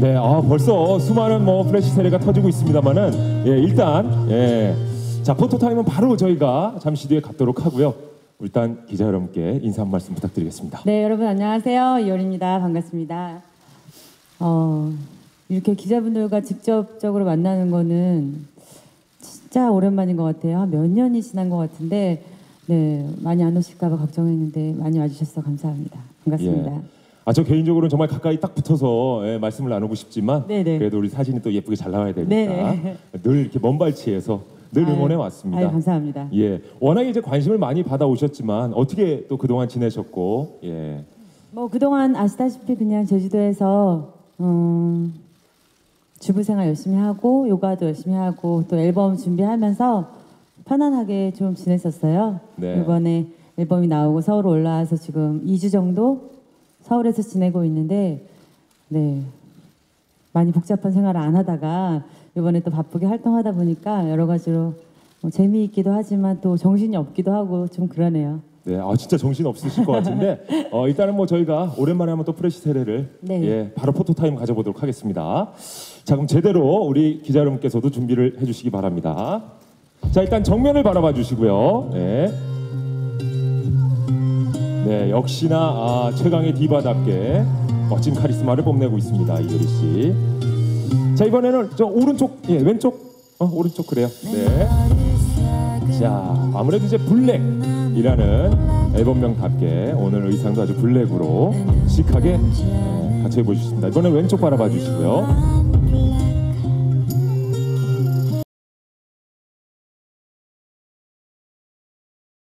네, 아 벌써 수많은 뭐 플래시 세례가 터지고 있습니다만은 예, 일단 예, 자 포토 타임은 바로 저희가 잠시 뒤에 갖도록 하고요. 일단 기자 여러분께 인사 한 말씀 부탁드리겠습니다. 네, 여러분 안녕하세요. 이효리입니다. 반갑습니다. 어, 이렇게 기자분들과 직접적으로 만나는 거는 진짜 오랜만인 것 같아요. 한몇 년이 지난 것 같은데, 네, 많이 안 오실까 봐 걱정했는데 많이 와주셔서 감사합니다. 반갑습니다. 예. 아 저 개인적으로는 정말 가까이 딱 붙어서 예, 말씀을 나누고 싶지만 네네. 그래도 우리 사진이 또 예쁘게 잘 나와야 되니까 네네. 늘 이렇게 먼 발치에서 늘 아유, 응원해 왔습니다. 아유, 감사합니다. 예, 워낙에 이제 관심을 많이 받아 오셨지만 어떻게 또 그동안 지내셨고 예, 뭐 그동안 아시다시피 그냥 제주도에서 음, 주부 생활 열심히 하고 요가도 열심히 하고 또 앨범 준비하면서 편안하게 좀 지냈었어요. 네. 이번에 앨범이 나오고 서울 올라와서 지금 2주 정도 서울에서 지내고 있는데 네 많이 복잡한 생활을 안 하다가 이번에 또 바쁘게 활동하다 보니까 여러 가지로 뭐 재미있기도 하지만 또 정신이 없기도 하고 좀 그러네요. 네, 아 진짜 정신 없으실 것 같은데 어, 일단은 뭐 저희가 오랜만에 한번 또 프레시 세례를 네. 예, 바로 포토 타임 가져보도록 하겠습니다. 자, 그럼 제대로 우리 기자 여러분께서도 준비를 해주시기 바랍니다. 자, 일단 정면을 바라봐 주시고요. 네. 네, 역시나 아, 최강의 디바답게 멋진 카리스마를 뽐내고 있습니다, 이효리 씨. 자, 이번에는 저 오른쪽, 예, 왼쪽, 어, 오른쪽 그래요. 네. 자, 아무래도 이제 블랙이라는 앨범명답게 오늘 의상도 아주 블랙으로 시크하게 네, 같이 해보셨습니다. 이번엔 왼쪽 바라봐 주시고요.